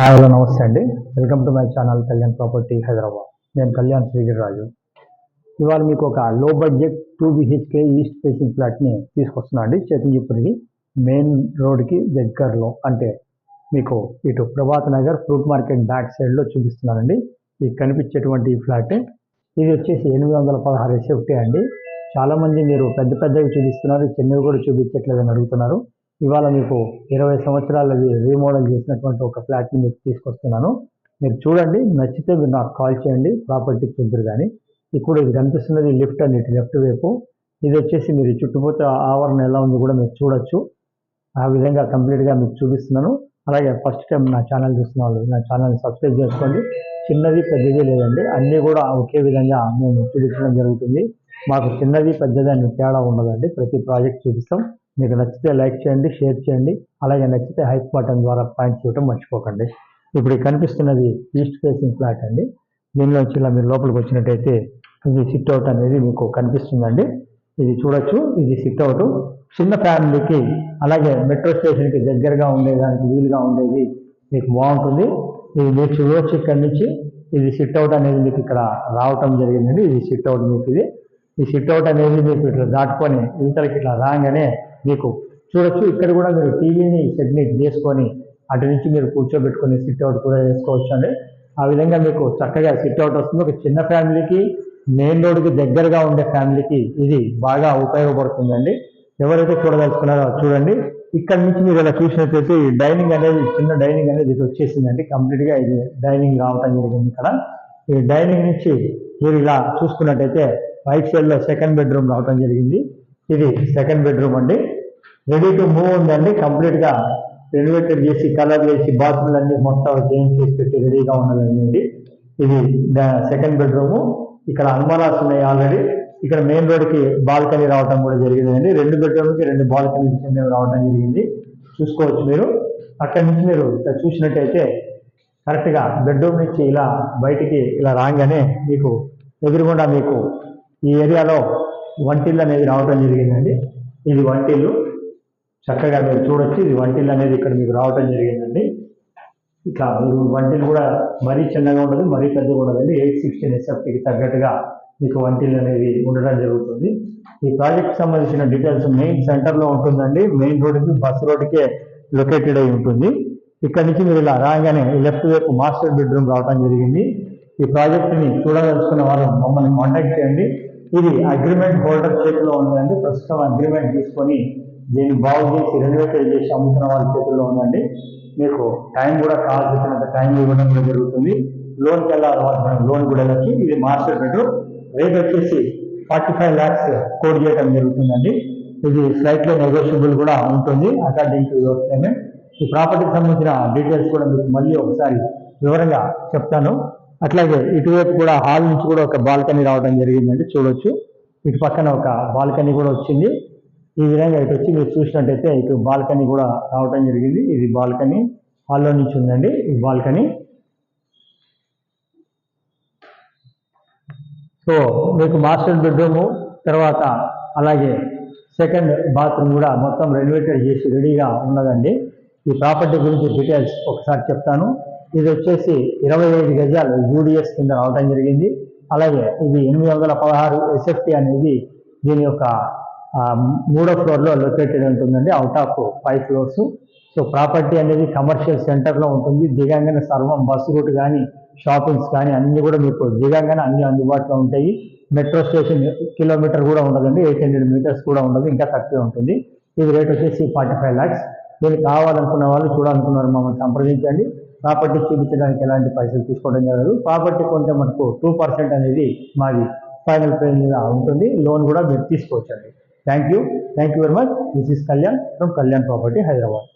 Hi hello నమస్తే అండి. Welcome to my channel Kalyan property Hyderabad. నేను కళ్యాణ్ శ్రీగిరిరాజు. ఇవాళ మీకు ఒక low budget two BHK east facing ఫ్లాట్ని తీసుకొస్తున్నా అండి. చేతింగిపురికి మెయిన్ రోడ్కి దగ్గరలో అంటే మీకు ఇటు Prabhat Nagar fruit market back సైడ్లో చూపిస్తున్నానండి. ఈ కనిపించేటువంటి ఈ ఫ్లాట్ ఇది వచ్చేసి ఎనిమిది వందల పదహారు ఎస్ఎఫ్టీ అండి. చాలామంది మీరు పెద్ద పెద్దవి చూపిస్తున్నారు చిన్నవి కూడా చూపించట్లేదని అడుగుతున్నారు. ఇవాళ మీకు ఇరవై సంవత్సరాలది రీమోడల్ చేసినటువంటి ఒక ఫ్లాట్ని మీకు తీసుకొస్తున్నాను. మీరు చూడండి నచ్చితే మీరు నాకు కాల్ చేయండి ప్రాపర్టీ చూద్దరు కానీ. ఇప్పుడు ఇది కనిపిస్తున్నది లిఫ్ట్ అండి లెఫ్ట్ వైపు. ఇది వచ్చేసి మీరు ఈ చుట్టుపక్కల ఆవరణ ఎలా ఉంది కూడా మీరు చూడొచ్చు. ఆ విధంగా కంప్లీట్గా మీకు చూపిస్తున్నాను. అలాగే ఫస్ట్ టైం నా ఛానల్ చూస్తున్న వాళ్ళు నా ఛానల్ సబ్స్క్రైబ్ చేసుకోండి. చిన్నది పెద్దది లేదండి. అన్నీ కూడా ఒకే విధంగా మేము చూపించడం జరుగుతుంది. మాకు చిన్నది పెద్దది అని తేడా ఉండదండి. ప్రతి ప్రాజెక్ట్ చూపిస్తాం. మీకు నచ్చితే లైక్ చేయండి షేర్ చేయండి. అలాగే నచ్చితే హైక్ బటన్ ద్వారా పాయింట్ చేయటం మర్చిపోకండి. ఇప్పుడు కనిపిస్తున్నది ఈస్ట్ ఫేసింగ్ ఫ్లాట్ అండి. దీనిలోంచి ఇలా మీరు లోపలికి వచ్చినట్టయితే ఇది సిట్ అవుట్ అనేది మీకు కనిపిస్తుందండి. ఇది చూడొచ్చు ఇది సిట్ అవుట్. చిన్న ఫ్యామిలీకి అలాగే మెట్రో స్టేషన్కి దగ్గరగా ఉండేదానికి వీలుగా ఉండేది మీకు బాగుంటుంది. ఇది మీరు చూడవచ్చు ఇక్కడి నుంచి. ఇది సిట్ అవుట్ అనేది మీకు ఇక్కడ రావటం జరిగిందండి. ఇది సిట్ అవుట్ మీకు ఇది. ఈ సిట్ అవుట్ అనేది మీకు ఇట్లా దాటుకొని ఇవతలకి ఇట్లా రాగానే మీకు చూడొచ్చు. ఇక్కడ కూడా మీరు టీవీని సెగ్నేట్ చేసుకొని అటు నుంచి మీరు కూర్చోబెట్టుకుని సిట్ అవుట్ కూడా వేసుకోవచ్చు అండి ఆ విధంగా మీకు చక్కగా సిట్ అవుట్ వస్తుంది. ఒక చిన్న ఫ్యామిలీకి మెయిన్ రోడ్కి దగ్గరగా ఉండే ఫ్యామిలీకి ఇది బాగా ఉపయోగపడుతుందండి. ఎవరైతే చూడదలుచుకున్నారో చూడండి. ఇక్కడ నుంచి మీరు ఇలా చూసినట్లయితే ఈ డైనింగ్ అనేది చిన్న డైనింగ్ అనేది ఇది వచ్చేసిందండి. కంప్లీట్గా ఇది డైనింగ్ రావటం జరిగింది ఇక్కడ. ఈ డైనింగ్ నుంచి మీరు ఇలా చూసుకున్నట్టయితే రైట్ సైడ్లో సెకండ్ బెడ్రూమ్ రావటం జరిగింది. ఇది సెకండ్ బెడ్రూమ్ అండి. రెడీ టు మూవ్ ఉందండి కంప్లీట్గా రెనోవేటెడ్ చేసి కలర్ వేసి బాత్రూమ్లు అన్ని మొత్తం చేంజ్ చేసి పెట్టి రెడీగా ఉన్నదండి ఇది సెకండ్ బెడ్రూము ఇక్కడ అల్మారాస్ ఉన్నాయి ఆల్రెడీ ఇక్కడ మెయిన్ రోడ్కి బాల్కనీ రావడం కూడా జరిగిందండి. రెండు బెడ్రూమ్కి రెండు బాల్కనీ చిన్నవి రావడం జరిగింది. చూసుకోవచ్చు మీరు. అక్కడి నుంచి మీరు చూసినట్టయితే కరెక్ట్గా బెడ్రూమ్ నుంచి ఇలా బయటికి ఇలా రాగానే మీకు ఎదురుగుండా మీకు ఈ ఏరియాలో వంటిల్లు అనేది రావడం జరిగిందండి. ఇది వంటిల్లు చక్కగా మీరు చూడొచ్చు. ఇది వంటిల్ అనేది ఇక్కడ మీకు రావటం జరిగిందండి. ఇట్లా మీరు కూడా మరీ చిన్నగా ఉండదు మరీ పెద్దగా ఉండదండి. ఎయిట్ సిక్స్టీన్ ఎస్ఎఫ్టీకి తగ్గట్టుగా మీకు వంటిల్ అనేది ఉండడం జరుగుతుంది. ఈ ప్రాజెక్ట్ సంబంధించిన డీటెయిల్స్ మెయిన్ సెంటర్లో ఉంటుందండి. మెయిన్ రోడ్డుకి బస్ రోడ్డుకే లొకేటెడ్ అయి ఉంటుంది. ఇక్కడ నుంచి మీరు ఇలా రాగానే లెఫ్ట్ వైపు మాస్టర్ బెడ్రూమ్ రావడం జరిగింది. ఈ ప్రాజెక్ట్ని చూడదలుచుకున్న వారు మమ్మల్ని కాంటాక్ట్ చేయండి. ఇది అగ్రిమెంట్ హోల్డర్ చేతిలో ఉందండి. ప్రస్తుతం అగ్రిమెంట్ తీసుకొని దీన్ని బాగు చేసి రెన్యువేట్ చేసి అమ్ముతున్న వాళ్ళ చేతుల్లో ఉందండి. మీకు టైం కూడా కావాల్సినంత టైం ఇవ్వడం కూడా జరుగుతుంది. లోన్కి వెళ్ళాలి లోన్ కూడా వెళ్ళచ్చు ఇది మాస్టర్ బెడ్రూమ్ రేట్ వచ్చేసి ఫార్టీ ఫైవ్ ల్యాక్స్ కోడ్ చేయడం జరుగుతుందండి. ఇది స్లైట్లో నెగోషియబుల్ కూడా ఉంటుంది. అకార్డింగ్ టు యువర్ పేమెంట్ ఈ ప్రాపర్టీకి సంబంధించిన డీటెయిల్స్ కూడా మీకు మళ్ళీ ఒకసారి వివరంగా చెప్తాను. అట్లాగే ఇటువైపు కూడా హాల్ నుంచి కూడా ఒక బాల్కనీ రావడం జరిగిందండి. చూడొచ్చు. ఇటు పక్కన ఒక బాల్కనీ కూడా వచ్చింది. ఈ విధంగా ఇటు వచ్చి మీరు చూసినట్టయితే ఇటు బాల్కనీ కూడా రావటం జరిగింది. ఇది బాల్కనీ. హాల్లో నుంచి ఉందండి. ఈ బాల్కనీ. సో మీకు మాస్టర్ బెడ్రూము తర్వాత అలాగే సెకండ్ బాత్రూమ్ కూడా మొత్తం రెనోవేటెడ్ చేసి రెడీగా ఉన్నదండి. ఈ ప్రాపర్టీ గురించి డీటెయిల్స్ ఒకసారి చెప్తాను. ఇది వచ్చేసి ఇరవై ఐదు గజాలు యూడిఎస్ కింద రావడం జరిగింది. అలాగే ఇది ఎనిమిది వందల పదహారు ఎస్ఎఫ్టీ అనేది దీని యొక్క మూడో ఫ్లోర్లో లొకేటెడ్ ఉంటుందండి out of five floors so property అనేది కమర్షియల్ సెంటర్లో ఉంటుంది. దిగంగానే సర్వం బస్సు రూట్ కానీ షాపింగ్స్ కానీ అన్నీ కూడా మీకు దిగంగానే అన్ని అందుబాటులో ఉంటాయి. మెట్రో స్టేషన్ కిలోమీటర్ కూడా ఉండదండి ఎయిట్ హండ్రెడ్ మీటర్స్ కూడా ఉండదు ఇంకా తక్కువే ఉంటుంది. ఇది రేట్ వచ్చేసి ఫార్టీ ఫైవ్ ల్యాక్స్ దీనికి కావాలనుకున్న వాళ్ళు చూడాలనుకున్నారు మమ్మల్ని సంప్రదించండి. ప్రాపర్టీ చూపించడానికి ఎలాంటి పైసలు తీసుకోవడం జరగదు. ప్రాపర్టీ కొంటే మనకు టూ పర్సెంట్ అనేది మాది ఫైనల్ ప్రైజ్ మీద ఉంటుంది. లోన్ కూడా మీరు తీసుకోవచ్చండి. Thank you thank you very much this is Kalyan from Kalyan property Hyderabad